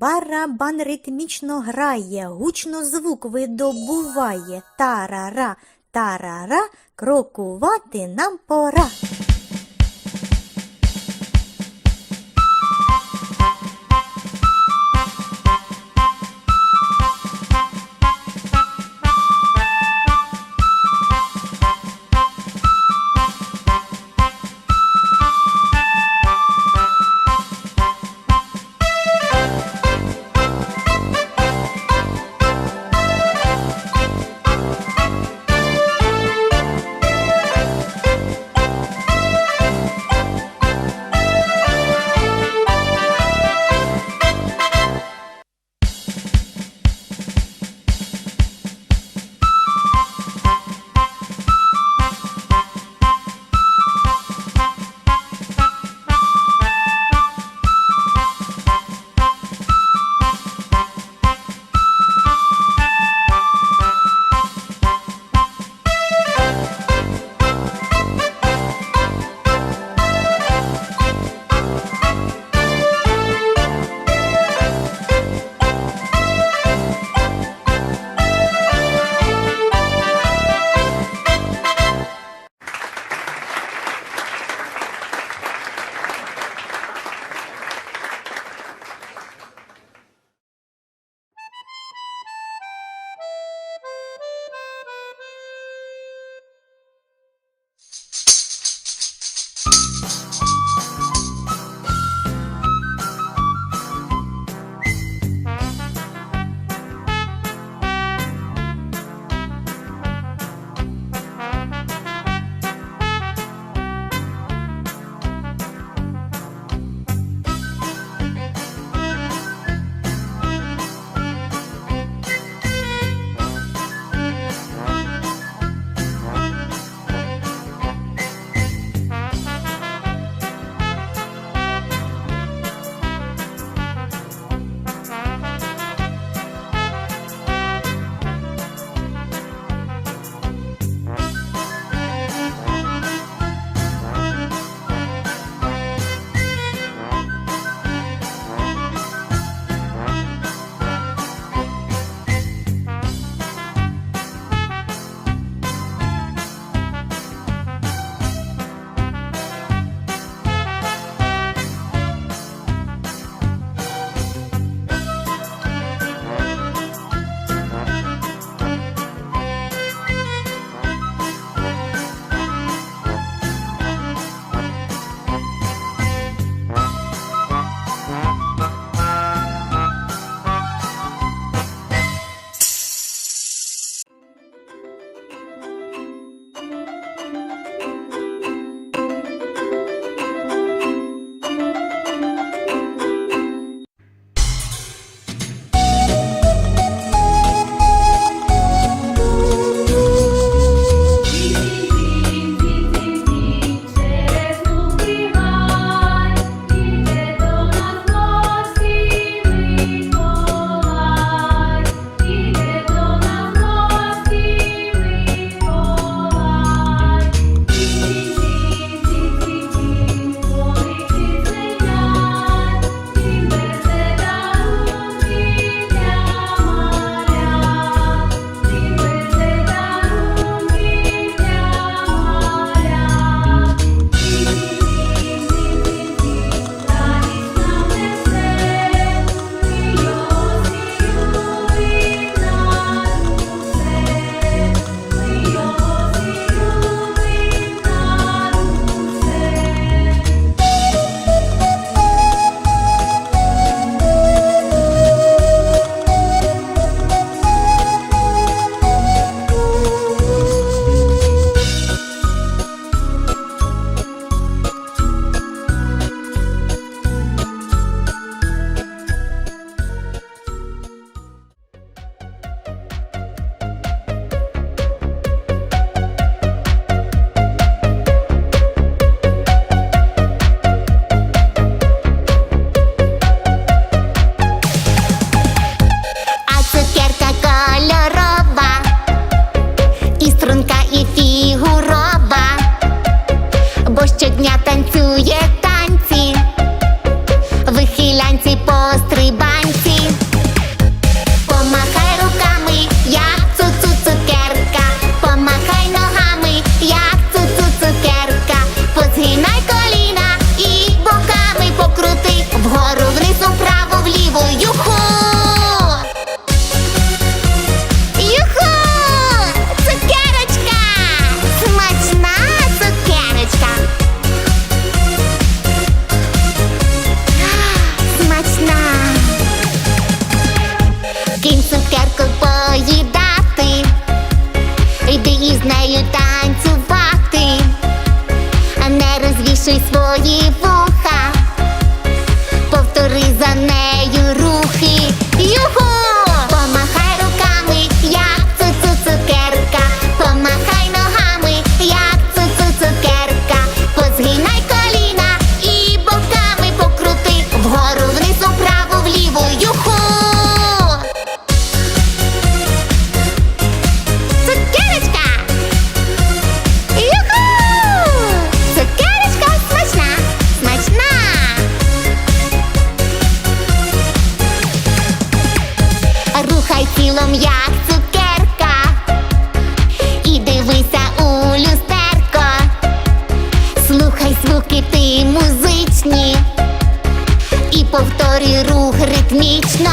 Барабан ритмічно грає, гучно звук видобуває. Тарара, тарара, крокувати нам пора. yeah. Нею танцювати, а не розвішуй свої повторюй рух ритмічно.